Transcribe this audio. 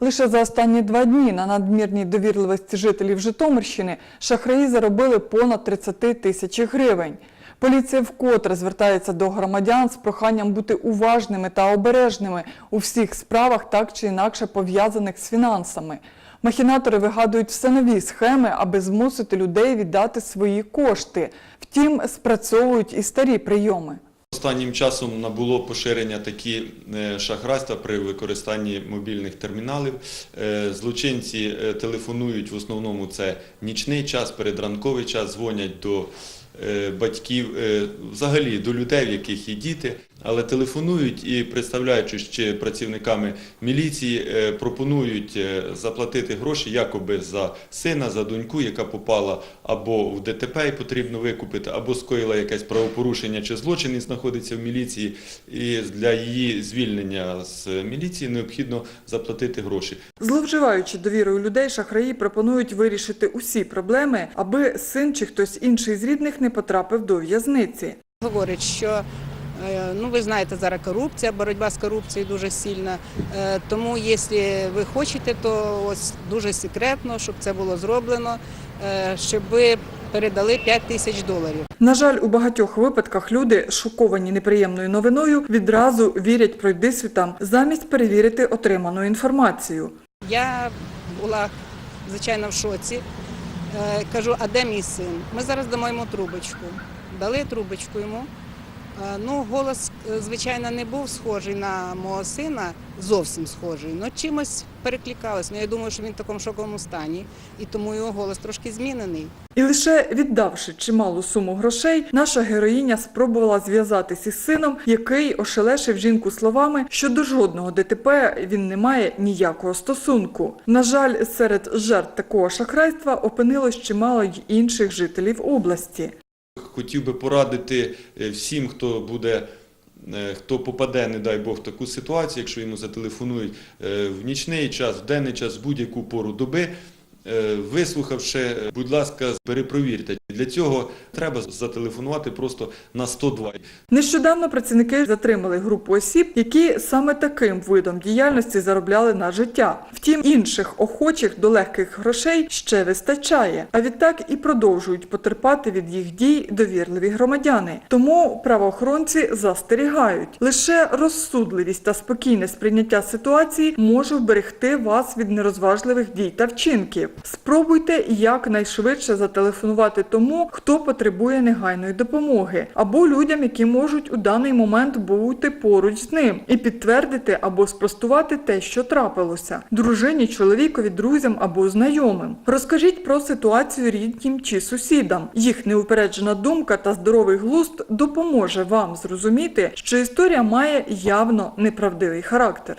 Лише за останні два дні на надмірній довірливості жителів Житомирщини шахраї заробили понад 30 тисяч гривень. Поліція вкотре звертається до громадян з проханням бути уважними та обережними у всіх справах, так чи інакше пов'язаних з фінансами. Махінатори вигадують все нові схеми, аби змусити людей віддати свої кошти. Втім, спрацьовують і старі прийоми. Останнім часом набуло поширення такі е, шахрайства при використанні мобільних терміналів. Е, Злочинці е, телефонують в основному це нічний час, передранковий час, дзвонять до батьків, взагалі до людей, в яких є діти, але телефонують і, представляючись чи працівниками міліції, е, пропонують е, заплатити гроші якоби за сина, за доньку, яка попала або в ДТП і потрібно викупити, або скоїла якесь правопорушення чи злочин і знаходиться в міліції. І для її звільнення з міліції необхідно заплатити гроші. Зловживаючи довірою людей, шахраї пропонують вирішити усі проблеми, аби син чи хтось інший з рідних не потрапив до в'язниці. Говорить, що ну ви знаєте, зараз корупція, боротьба з корупцією дуже сильна. Е, Тому, якщо ви хочете, то ось дуже секретно, щоб це було зроблено, е, щоб ви передали 5 тисяч доларів. На жаль, у багатьох випадках люди, шоковані неприємною новиною, відразу вірять пройдисвітам, замість перевірити отриману інформацію. Я була звичайно в шоці. Е, Кажу, а де мій син? Ми зараз дамо йому трубочку. Дали трубочку йому. Е, Ну, голос, е, звичайно, не був схожий на мого сина, зовсім схожий, але чимось перекликалось. Ну, я думаю, що він в такому шоковому стані, і тому його голос трошки змінений. І лише віддавши чималу суму грошей, наша героїня спробувала зв'язатись із сином, який ошелешив жінку словами, що до жодного ДТП він не має ніякого стосунку. На жаль, серед жертв такого шахрайства опинилось чимало й інших жителів області. Хотів би порадити е, всім, хто буде. е, Хто попаде, не дай Бог, в таку ситуацію, якщо йому зателефонують е, в нічний час, в денний час, в будь-яку пору доби, вислухавши, е, будь ласка, перепровірте. Для цього треба зателефонувати просто на 102. Нещодавно працівники затримали групу осіб, які саме таким видом діяльності заробляли на життя. Втім, інших охочих до легких грошей ще вистачає. А відтак і продовжують потерпати від їх дій довірливі громадяни. Тому правоохоронці застерігають. Лише розсудливість та спокійне сприйняття ситуації може вберегти вас від нерозважливих дій та вчинків. Спробуйте якнайшвидше зателефонувати тому, хто потребує негайної допомоги, або людям, які можуть у даний момент бути поруч з ним, і підтвердити або спростувати те, що трапилося, дружині, чоловікові, друзям або знайомим. Розкажіть про ситуацію ріднім чи сусідам. Їх неупереджена думка та здоровий глузд допоможе вам зрозуміти, що історія має явно неправдивий характер.